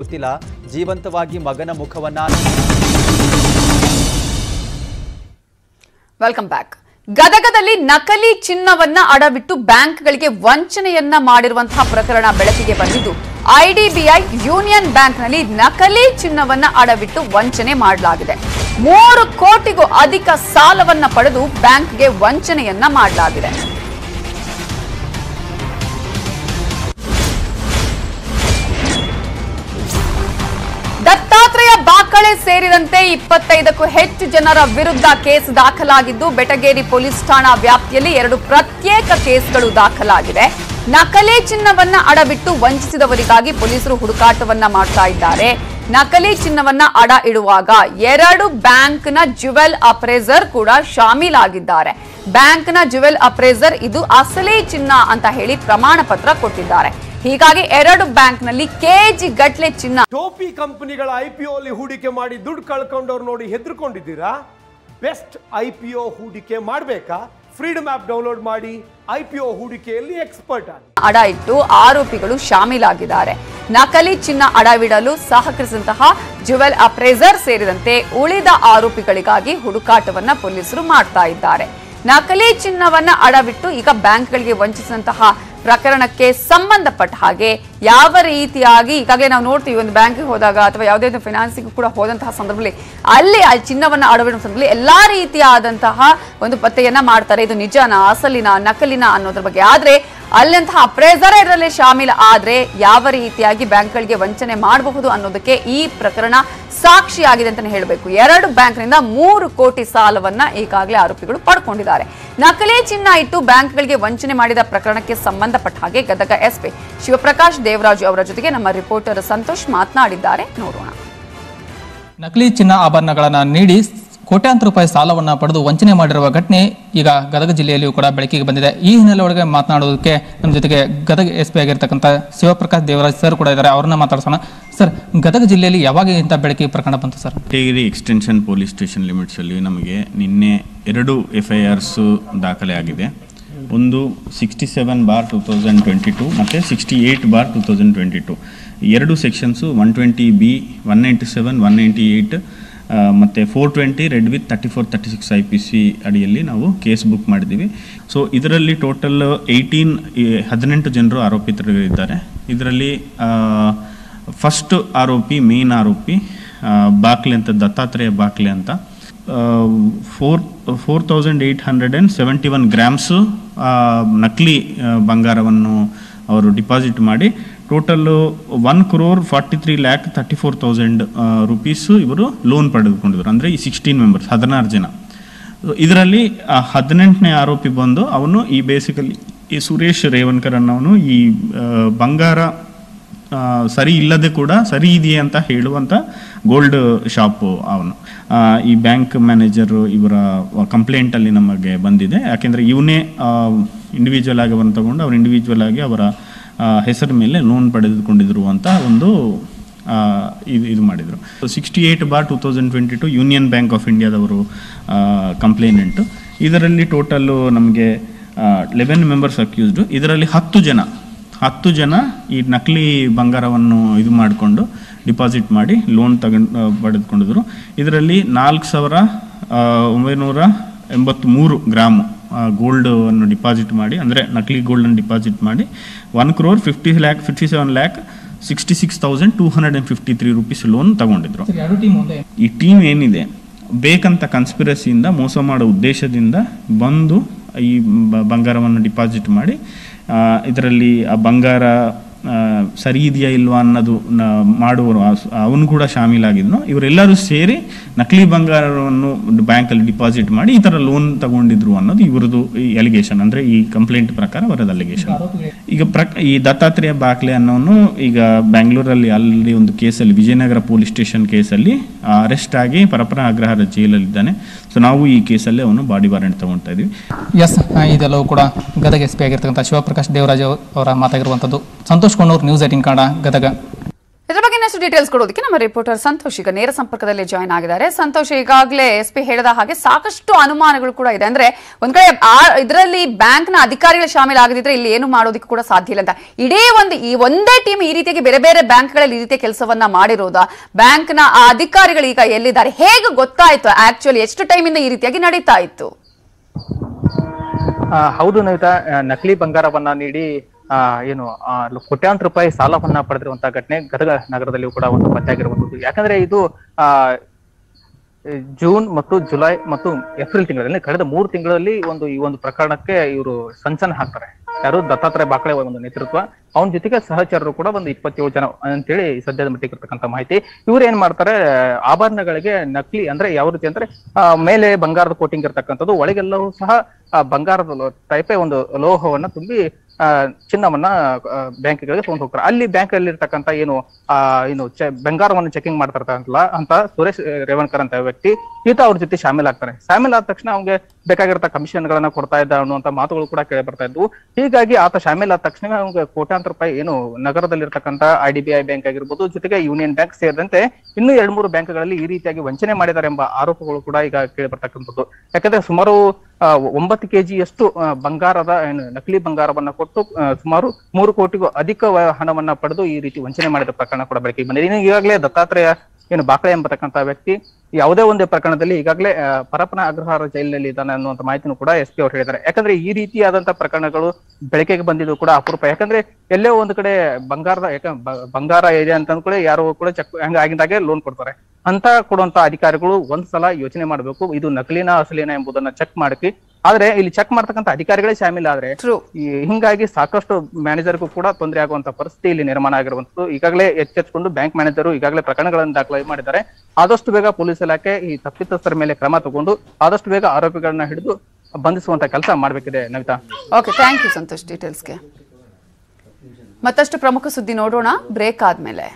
ಗೊತ್ತಿಲ್ಲ. ಜೀವಂತವಾಗಿ ಮಗನ ಮುಖವನ್ನ ವೆಲ್ಕಮ್ ಬ್ಯಾಕ್ ಗದಗದಲ್ಲಿ ನಕಲಿ ಚಿನ್ನವನ್ನ ಅಡವಿಟ್ಟು ಬ್ಯಾಂಕ್ಗಳಿಗೆ ವಂಚನೆಯನ್ನ ಮಾಡಿರುವಂತಹ ಪ್ರಕರಣ ಬೆಳಕಿಗೆ ಬಂದಿದ್ದು ಐಡಿಬಿಐ ಯೂನಿಯನ್ ಬ್ಯಾಂಕ್ನಲ್ಲಿ ನಕಲಿ ಚಿನ್ನವನ್ನ ಅಡವಿಟ್ಟು ವಂಚನೆ ಮಾಡಲಾಗಿದೆ. ಮೂರು ಕೋಟಿಗೂ ಅಧಿಕ ಸಾಲವನ್ನ ಪಡೆದು ಬ್ಯಾಂಕ್ಗೆ ವಂಚನೆಯನ್ನ ಮಾಡಲಾಗಿದೆ. ಬಾಕಳೆ ಸೇರಿದಂತೆ ಇಪ್ಪತ್ತೈದಕ್ಕೂ ಹೆಚ್ಚು ಜನರ ವಿರುದ್ಧ ಕೇಸ್ ದಾಖಲಾಗಿದ್ದು, ಬೆಟಗೇರಿ ಪೊಲೀಸ್ ಠಾಣಾ ವ್ಯಾಪ್ತಿಯಲ್ಲಿ ಎರಡು ಪ್ರತ್ಯೇಕ ಕೇಸ್ಗಳು ದಾಖಲಾಗಿದೆ ನಕಲಿ ಚಿನ್ನವನ್ನ ಅಡಬಿಟ್ಟು ವಂಚಿಸಿದವರಿಗಾಗಿ ಪೊಲೀಸರು ಹುಡುಕಾಟವನ್ನ ಮಾಡ್ತಾ ಇದ್ದಾರೆ. ನಕಲಿ ಚಿನ್ನವನ್ನ ಅಡ ಇಡುವಾಗ ಎರಡು ಬ್ಯಾಂಕ್ನ ಜುವೆಲ್ ಅಪ್ರೇಸರ್ ಕೂಡ ಶಾಮೀಲಾಗಿದ್ದಾರೆ. ಬ್ಯಾಂಕ್ನ ಜುವೆಲ್ ಅಪ್ರೇಸರ್ ಇದು ಅಸಲಿ ಚಿನ್ನ ಅಂತ ಹೇಳಿ ಪ್ರಮಾಣ ಪತ್ರ ಕೊಟ್ಟಿದ್ದಾರೆ. ಹೀಗಾಗಿ ಎರಡು ಬ್ಯಾಂಕ್ನಲ್ಲಿ ಕೆಜಿ ಗಟ್ಲೆ ಚಿನ್ನ. ಟೋಪಿ ಕಂಪನಿಗಳ ಐ ಪಿ ಅಲ್ಲಿ ಹೂಡಿಕೆ ಮಾಡಿ ದುಡ್ಡು ಕಳ್ಕೊಂಡವ್ರು ನೋಡಿ ಹೆದರ್ಕೊಂಡಿದ್ದೀರಾ? ಬೆಸ್ಟ್ ಐ ಪಿ ಒ ಹೂಡಿಕೆ ಮಾಡಬೇಕಾ? ಫ್ರೀಡಮ್ ಆಪ್ ಡೌನ್ಲೋಡ್ ಮಾಡಿ ಐ ಪಿ ಒ ಹೂಡಿಕೆಯಲ್ಲಿ ಎಕ್ಸ್ಪರ್ಟ್ ಆಗಿ. ಅಡ ಇಟ್ಟು ಆರೋಪಿಗಳು ಶಾಮೀಲಾಗಿದ್ದಾರೆ. ನಕಲಿ ಚಿನ್ನ ಅಡವಿಡಲು ಸಹಕರಿಸಿದಂತಹ ಜುವೆಲ್ ಅಪ್ರೇಸರ್ ಸೇರಿದಂತೆ ಉಳಿದ ಆರೋಪಿಗಳಿಗಾಗಿ ಹುಡುಕಾಟವನ್ನ ಪೊಲೀಸರು ಮಾಡ್ತಾ ಇದ್ದಾರೆ. ನಕಲಿ ಚಿನ್ನವನ್ನ ಅಡವಿಟ್ಟು ಈಗ ಬ್ಯಾಂಕ್ಗಳಿಗೆ ವಂಚಿಸಿದಂತಹ ಪ್ರಕರಣಕ್ಕೆ ಸಂಬಂಧಪಟ್ಟ ಹಾಗೆ ಯಾವ ರೀತಿಯಾಗಿ, ಈಗಾಗಲೇ ನಾವು ನೋಡ್ತೀವಿ, ಒಂದು ಬ್ಯಾಂಕಿಗೆ ಹೋದಾಗ ಅಥವಾ ಯಾವುದೇ ಒಂದು ಫೈನಾನ್ಸಿಂಗ್ ಕೂಡ ಹೋದಂತಹ ಸಂದರ್ಭದಲ್ಲಿ ಅಲ್ಲಿ ಆ ಚಿನ್ನವನ್ನು ಅಡವಿಡುವ ಸಂದರ್ಭದಲ್ಲಿ ಎಲ್ಲಾ ರೀತಿಯಾದಂತಹ ಒಂದು ಪತ್ತೆಯನ್ನ ಮಾಡ್ತಾರೆ. ಇದು ನಿಜನಾ, ಅಸಲಿನ, ನಕಲಿನ ಅನ್ನೋದ್ರ ಬಗ್ಗೆ. ಆದ್ರೆ ಅಲ್ಲಂತಹ ಅಪ್ರೇಸರ್ ಇದರಲ್ಲಿ ಶಾಮೀಲ್. ಆದ್ರೆ ಯಾವ ರೀತಿಯಾಗಿ ಬ್ಯಾಂಕ್ಗಳಿಗೆ ವಂಚನೆ ಮಾಡಬಹುದು ಅನ್ನೋದಕ್ಕೆ ಈ ಪ್ರಕರಣ ಸಾಕ್ಷಿಯಾಗಿದೆ ಅಂತಾನೆ ಹೇಳಬೇಕು. ಎರಡು ಬ್ಯಾಂಕ್ನಿಂದ ಮೂರು ಕೋಟಿ ಸಾಲವನ್ನ ಈಗಾಗಲೇ ಆರೋಪಿಗಳು ಪಡ್ಕೊಂಡಿದ್ದಾರೆ. ನಕಲಿ ಚಿನ್ನ ಇಟ್ಟು ಬ್ಯಾಂಕ್ಗಳಿಗೆ ವಂಚನೆ ಮಾಡಿದ ಪ್ರಕರಣಕ್ಕೆ ಸಂಬಂಧಪಟ್ಟ ಹಾಗೆ ಗದಗ ಎಸ್ಪಿ ಶಿವಪ್ರಕಾಶ್ ದೇವರಾಜು ಅವರ ಜೊತೆಗೆ ನಮ್ಮ ರಿಪೋರ್ಟರ್ ಸಂತೋಷ್ ಮಾತನಾಡಿದ್ದಾರೆ. ನೋಡೋಣ. ನಕಲಿ ಚಿನ್ನ ಆಭರಣಗಳನ್ನು ನೀಡಿ ಕೋಟ್ಯಾಂತರ ರೂಪಾಯಿ ಸಾಲವನ್ನು ಪಡೆದು ವಂಚನೆ ಮಾಡಿರುವ ಘಟನೆ ಈಗ ಗದಗ ಜಿಲ್ಲೆಯಲ್ಲಿಯೂ ಕೂಡ ಬೆಳಕಿಗೆ ಬಂದಿದೆ. ಈ ಹಿನ್ನೆಲೆ ಒಳಗೆ ಮಾತನಾಡೋದಕ್ಕೆ ನಮ್ಮ ಜೊತೆಗೆ ಗದಗ ಎಸ್ ಪಿ ಆಗಿರ್ತಕ್ಕಂಥ ಶಿವಪ್ರಕಾಶ್ ದೇವರಾಜ್ ಸರ್ ಕೂಡ ಇದ್ದಾರೆ. ಅವ್ರನ್ನ ಮಾತಾಡ್ಸೋಣ. ಸರ್ ಗದಗ ಜಿಲ್ಲೆಯಲ್ಲಿ ಯಾವಾಗ ಇಂಥ ಬೆಳಕಿಗೆ ಪ್ರಕರಣ ಬಂತು sir Tegiri extension police station ಲಿಮಿಟ್ಸಲ್ಲಿ ನಮಗೆ ನಿನ್ನೆ ಎರಡು ಎಫ್ ಐ ಆರ್ಸು ದಾಖಲೆ ಆಗಿದೆ. ಒಂದು sixty seven bar two thousand twenty two ಮತ್ತು sixty eight bar two thousand twenty two ಎರಡು sections one twenty B one ninety seven one ninety eight ಮತ್ತು four twenty read with thirty four thirty six I P C ಅಡಿಯಲ್ಲಿ ನಾವು case book ಮಾಡಿದ್ದೀವಿ. So ಇದರಲ್ಲಿ total eighteen ಹದಿನೆಂಟು ಜನರು ಆರೋಪಿತರಿದ್ದಾರೆ. ಇದರಲ್ಲಿ first ಆರೋಪಿ ಮೇನ್ ಆರೋಪಿ ಬಾಕ್ಲೆ ಅಂತ, ದತ್ತಾತ್ರೇಯ ಬಾಕ್ಲೆ ಅಂತ four four thousand eight hundred and seventy one grams ನಕಲಿ ಬಂಗಾರವನ್ನು ಅವರು ಡಿಪಾಸಿಟ್ ಮಾಡಿ total one crore forty three lakh thirty four thousand rupees ಇವರು ಲೋನ್ ಪಡೆದುಕೊಂಡಿದ್ರು ಅಂದರೆ ಈ ಸಿಕ್ಸ್ಟೀನ್ ಮೆಂಬರ್ಸ್ ಹದಿನಾರು ಜನ. ಇದರಲ್ಲಿ ಹದಿನೆಂಟನೇ ಆರೋಪಿ ಬಂದು ಅವನು ಈ ಬೇಸಿಕಲಿ ಈ ಸುರೇಶ್ ರೇವನ್ಕರ್ ಅನ್ನೋನು ಈ ಬಂಗಾರ ಸರಿ ಇಲ್ಲದೆ ಕೂಡ ಸರಿ ಇದೆಯೇ ಅಂತ ಹೇಳುವಂಥ ಗೋಲ್ಡ್ ಶಾಪು ಅವನು. ಈ ಬ್ಯಾಂಕ್ ಮ್ಯಾನೇಜರು ಇವರ ಕಂಪ್ಲೇಂಟಲ್ಲಿ ನಮಗೆ ಬಂದಿದೆ. ಯಾಕೆಂದರೆ ಇವನೇ ಇಂಡಿವಿಜುವಲ್ ಆಗಿ ಅವನು ತಗೊಂಡು ಅವ್ರು ಇಂಡಿವಿಜುವಲ್ ಆಗಿ ಅವರ ಹೆಸರ ಮೇಲೆ ಲೋನ್ ಪಡೆದುಕೊಂಡಿದ್ರು ಅಂತ ಒಂದು ಇದು ಇದು ಮಾಡಿದರು. Sixty eight bar two thousand twenty two union bank of ಇಂಡಿಯಾದವರು ಕಂಪ್ಲೇನೆಂಟು ಇದರಲ್ಲಿ ಟೋಟಲ್ಲು ನಮಗೆ ಲೆವೆನ್ ಮೆಂಬರ್ಸ್ ಅಕ್ಯೂಸ್ಡು ಇದರಲ್ಲಿ ಹತ್ತು ಜನ ಹತ್ತು ಜನ ಈ ನಕಲಿ ಬಂಗಾರವನ್ನು ಇದು ಮಾಡಿಕೊಂಡು ಡಿಪಾಸಿಟ್ ಮಾಡಿ ಲೋನ್ ತಗೊಂಡು ಪಡೆದುಕೊಂಡಿದ್ರು. ಇದರಲ್ಲಿ ನಾಲ್ಕು ಸಾವಿರ ಒಂಬೈನೂರ ಎಂಬತ್ತ್ಮೂರು ಗ್ರಾಮು. ಗೋಲ್ಡ್ ಅನ್ನು ಡಿಪಾಸಿಟ್ ಮಾಡಿ ಅಂದರೆ ನಕಲಿ ಗೋಲ್ಡನ್ನು ಡಿಪಾಸಿಟ್ ಮಾಡಿ one crore fifty lakh fifty seven lakh sixty six thousand two hundred and fifty three rupees loan ತಗೊಂಡಿದ್ರು ಈ ಟೀಮ್ ಏನಿದೆ? ಬೇಕಂತ ಕನ್ಸ್ಪಿರಸಿಯಿಂದ ಮೋಸ ಮಾಡೋ ಉದ್ದೇಶದಿಂದ ಬಂದು ಈ ಬಂಗಾರವನ್ನು ಡಿಪಾಸಿಟ್ ಮಾಡಿ ಇದರಲ್ಲಿ ಆ ಬಂಗಾರ ಸರಿ ಇದೆಯಾ ಇಲ್ವಾ ಅನ್ನೋದು ಮಾಡುವರು ಅವನು ಕೂಡ ಶಾಮೀಲಾಗಿದ್ನು ಇವರೆಲ್ಲರೂ ಸೇರಿ ನಕಲಿ ಬಂಗಾರವನ್ನು ಬ್ಯಾಂಕಲ್ಲಿ ಡಿಪಾಸಿಟ್ ಮಾಡಿ ಈ ಥರ ಲೋನ್ ತಗೊಂಡಿದ್ರು ಅನ್ನೋದು ಇವರದು ಈ ಎಲಿಗೇಷನ್ ಅಂದರೆ ಈ ಕಂಪ್ಲೇಂಟ್ ಪ್ರಕಾರ ಅವರದ್ದು ಅಲಿಗೇಷನ್ ಈಗ ಪ್ರ ಈ ದತ್ತಾತ್ರೇಯ ಬಾಕ್ಲೆ ಅನ್ನೋನು ಈಗ ಬ್ಯಾಂಗ್ಳೂರಲ್ಲಿ ಅಲ್ಲಿ ಒಂದು ಕೇಸಲ್ಲಿ ವಿಜಯನಗರ ಪೊಲೀಸ್ ಸ್ಟೇಷನ್ ಕೇಸಲ್ಲಿ ಅರೆಸ್ಟ್ ಆಗಿ ಪರಪರ ಅಗ್ರಹಾರ ಜೈಲಲ್ಲಿದ್ದಾನೆ. ಸೊ ನಾವು ಈ ಕೇಸಲ್ಲೇ ಅವನು ಬಾಡಿ ವಾರೆಂಟ್ ತಗೊಳ್ತಾ ಇದೀವಿ ಎಸ್ ಇದೆಲ್ಲವೂ ಕೂಡ ಗದಗ ಎಸ್ ಪಿ ಆಗಿರ್ತಕ್ಕಂಥ ಶಿವಪ್ರಕಾಶ್ ದೇವರಾಜ್ ಅವರ ಮಾತಾಗಿರುವಂಥದ್ದು. Santosh Kondur news eighteen Kannada, Gadag. ಮತ್ತಷ್ಟು ಡೀಟೇಲ್ಸ್ ಕೊಡೋದಕ್ಕೆ ನಮ್ಮ ರಿಪೋರ್ಟರ್ ಸಂತೋಷ್ ಈಗ ನೇರ ಸಂಪರ್ಕದಲ್ಲಿ ಜಾಯ್ನ್ ಆಗಿದ್ದಾರೆ. ಸಂತೋಷ್, ಈಗಾಗಲೇ ಎಸ್ ಪಿ ಹೇಳಿದ ಹಾಗೆ ಸಾಕಷ್ಟು ಅನುಮಾನಗಳು ಕೂಡ ಇದೆ. ಅಂದ್ರೆ ಒಂದ್ ಕಡೆ ಇದರಲ್ಲಿ ಬ್ಯಾಂಕ್ನ ಅಧಿಕಾರಿಗಳು ಶಾಮೀಲಾಗದಿದ್ರೆ ಇಲ್ಲಿ ಏನು ಮಾಡೋದಕ್ಕೆ ಕೂಡ ಸಾಧ್ಯ ಇಲ್ಲ ಅಂತ. ಇಡೀ ಒಂದು ಈ ಒಂದೇ ಟೀಮ್ ಈ ರೀತಿಯಾಗಿ ಬೇರೆ ಬೇರೆ ಬ್ಯಾಂಕ್ಗಳಲ್ಲಿ ಈ ರೀತಿಯ ಕೆಲಸವನ್ನ ಮಾಡಿರೋದ? ಬ್ಯಾಂಕ್ನ ಆ ಅಧಿಕಾರಿಗಳು ಈಗ ಎಲ್ಲಿದ್ದಾರೆ? ಹೇಗೆ ಗೊತ್ತಾಯ್ತು ಆಕ್ಚುಲಿ ಎಷ್ಟು ಟೈಮ್ ಇಂದ ಈ ರೀತಿಯಾಗಿ ನಡೀತಾ ಇತ್ತು? ಹೌದು ನವಿತಾ ನಕಲಿ ಬಂಗಾರವನ್ನ ನೀಡಿ ಏನು ಕೋಟ್ಯಾಂತರ ರೂಪಾಯಿ ಸಾಲವನ್ನ ಪಡೆದಿರುವಂತಹ ಘಟನೆ ಗದಗ ನಗರದಲ್ಲಿಯೂ ಕೂಡ ಒಂದು ಪತ್ತೆಯಾಗಿರುವಂತದ್ದು ಯಾಕಂದ್ರೆ ಇದು ಆ ಜೂನ್ ಮತ್ತು ಜುಲೈ ಮತ್ತು ಏಪ್ರಿಲ್ ತಿಂಗಳಲ್ಲಿ ಕಳೆದ ಮೂರು ತಿಂಗಳಲ್ಲಿ ಒಂದು ಈ ಒಂದು ಪ್ರಕರಣಕ್ಕೆ ಇವರು ಸಂಚನ ಹಾಕ್ತಾರೆ. ಯಾರು ದತ್ತಾತ್ರೇಯ ಬಾಕಳೆ ಒಂದು ನೇತೃತ್ವ ಅವನ ಜೊತೆಗೆ ಸಹಚರರು ಕೂಡ ಒಂದು ಇಪ್ಪತ್ತೇಳು ಜನ ಅಂತೇಳಿ ಸದ್ಯದ ಮಟ್ಟಿಗೆ ಇರ್ತಕ್ಕಂಥ ಮಾಹಿತಿ. ಇವ್ರು ಏನ್ ಮಾಡ್ತಾರೆ ಆಭರಣಗಳಿಗೆ ನಕಲಿ ಅಂದ್ರೆ ಯಾವ ರೀತಿ ಅಂದ್ರೆ ಮೇಲೆ ಬಂಗಾರದ ಕೋಟಿಂಗ್ ಇರ್ತಕ್ಕಂಥದ್ದು ಒಳಗೆಲ್ಲವೂ ಸಹ ಆ, ಬಂಗಾರದ ಟೈಪೇ ಒಂದು ಲೋಹವನ್ನ ತುಂಬಿ ಚಿನ್ನವನ್ನ ಬ್ಯಾಂಕ್ಗಳಿಗೆ ತಗೊಂಡು ಹೋಗ್ತಾರೆ. ಅಲ್ಲಿ ಬ್ಯಾಂಕ್ ಅಲ್ಲಿ ಇರ್ತಕ್ಕಂತ ಏನು, ಆ, ಏನು ಬಂಗಾರವನ್ನು ಚೆಕಿಂಗ್ ಮಾಡ್ತಾರಲ್ಲ ಅಂತ ಸುರೇಶ್ ರೇವಣ್ಕರ್ ಅಂತ ವ್ಯಕ್ತಿ, ಈತ ಅವ್ರ ಜೊತೆ ಶಾಮಿಲ್ ಆಗ್ತಾರೆ ಶಾಮಿಲ್ ಆದ ತಕ್ಷಣ ಅವ್ಗೆ ಬೇಕಾಗಿರೋ ಕಮಿಷನ್ ಗಳನ್ನ ಕೊಡ್ತಾ ಇದ್ದ ಅನ್ನುವಂತ ಮಾತುಗಳು ಕೂಡ ಕೇಳಿ ಬರ್ತಾ ಇದ್ವು. ಹೀಗಾಗಿ ಆತ ಶಾಮಿಲ್ ಆದ ತಕ್ಷಣ ಅವ್ಗೆ ಕೋಟ್ಯಾಂತರ ರೂಪಾಯಿ ಏನು ನಗರದಲ್ಲಿರ್ತಕ್ಕಂತ I D B I bank ಆಗಿರ್ಬೋದು, ಜೊತೆಗೆ ಯೂನಿಯನ್ ಬ್ಯಾಂಕ್ ಸೇರಿದಂತೆ ಇನ್ನೂ ಎರಡ್ ಮೂರು ಬ್ಯಾಂಕ್ಗಳಲ್ಲಿ ಈ ರೀತಿಯಾಗಿ ವಂಚನೆ ಮಾಡಿದ್ದಾರೆ ಎಂಬ ಆರೋಪಗಳು ಕೂಡ ಈಗ ಕೇಳಿ ಬರ್ತಕ್ಕಂಥದ್ದು. ಯಾಕಂದ್ರೆ ಸುಮಾರು ಒಂಬತ್ತು ಕೆಜಿಯಷ್ಟು ಜಿಯಷ್ಟು ಬಂಗಾರದ ನಕಲಿ ಬಂಗಾರವನ್ನ ಕೊಟ್ಟು ಸುಮಾರು ಮೂರು ಕೋಟಿಗೂ ಅಧಿಕ ಹಣವನ್ನ ಪಡೆದು ಈ ರೀತಿ ವಂಚನೆ ಮಾಡಿದ ಪ್ರಕರಣ ಕೂಡ ಬೆಳಕಿಗೆ ಬಂದಿದೆ. ಈಗಾಗಲೇ ದತ್ತಾತ್ರೇಯ ಏನು ಬಾಕ್ಳೆ ಎಂಬತಕ್ಕಂತ ವ್ಯಕ್ತಿ ಯಾವುದೇ ಒಂದು ಪ್ರಕರಣದಲ್ಲಿ ಈಗಾಗಲೇ ಪರಪನ ಅಗ್ರಹಾರ ಜೈಲಿನಲ್ಲಿ ಇದ್ದಾನೆ ಅನ್ನುವಂತ ಮಾಹಿತಿನೂ ಕೂಡ ಎಸ್ ಪಿ ಅವರು ಹೇಳಿದ್ದಾರೆ. ಯಾಕಂದ್ರೆ ಈ ರೀತಿಯಾದಂತಹ ಪ್ರಕರಣಗಳು ಬೆಳಕಿಗೆ ಬಂದಿದ್ದು ಕೂಡ ಅಪರೂಪ. ಯಾಕಂದ್ರೆ ಎಲ್ಲೇ ಒಂದು ಕಡೆ ಬಂಗಾರದ ಬಂಗಾರ ಇದೆ ಅಂತ ಕೂಡ ಯಾರು ಕೂಡ ಚೆಕ್ ಹಂಗ ಆಗಿದ್ದಾಗೆ ಲೋನ್ ಕೊಡ್ತಾರೆ. ಅಂತ ಕೊಡುವಂತ ಅಧಿಕಾರಿಗಳು ಒಂದ್ಸಲ ಯೋಚನೆ ಮಾಡಬೇಕು, ಇದು ನಕಲಿನ ಅಸಲಿನ ಎಂಬುದನ್ನ ಚೆಕ್ ಮಾಡಕ್ಕೆ ಆದ್ರೆ ಇಲ್ಲಿ ಚೆಕ್ ಮಾಡ್ತಕ್ಕಂಥ ಅಧಿಕಾರಿಗಳೇ ಶಾಮಿಲ್ ಆದ್ರೆ ಟ್ರೂ ಈ ಹಿಂಗಾಗಿ ಸಾಕಷ್ಟು ಮ್ಯಾನೇಜರ್ಗೂ ಕೂಡ ತೊಂದರೆ ಆಗುವಂತ ಪರಿಸ್ಥಿತಿ ಇಲ್ಲಿ ನಿರ್ಮಾಣ ಆಗಿರುವಂತದ್ದು ಈಗಾಗಲೇ ಎಚ್ಚೆತ್ಕೊಂಡು ಬ್ಯಾಂಕ್ ಮ್ಯಾನೇಜರ್ ಈಗಾಗಲೇ ಪ್ರಕರಣಗಳನ್ನು ದಾಖಲೆ ಮಾಡಿದ್ದಾರೆ. ಆದಷ್ಟು ಬೇಗ ಪೊಲೀಸ್ ಇಲಾಖೆ ಈ ತಪ್ಪಿತಸ್ಥರ ಮೇಲೆ ಕ್ರಮ ತಗೊಂಡು ಆದಷ್ಟು ಬೇಗ ಆರೋಪಿಗಳನ್ನ ಹಿಡಿದು ಬಂಧಿಸುವಂತ ಕೆಲಸ ಮಾಡಬೇಕಿದೆ Navitha. Okay thank you Santosh ಡೀಟೇಲ್ಸ್ಗೆ ಮತ್ತಷ್ಟು ಪ್ರಮುಖ ಸುದ್ದಿ ನೋಡೋಣ. ಬ್ರೇಕ್ ಆದ್ಮೇಲೆ.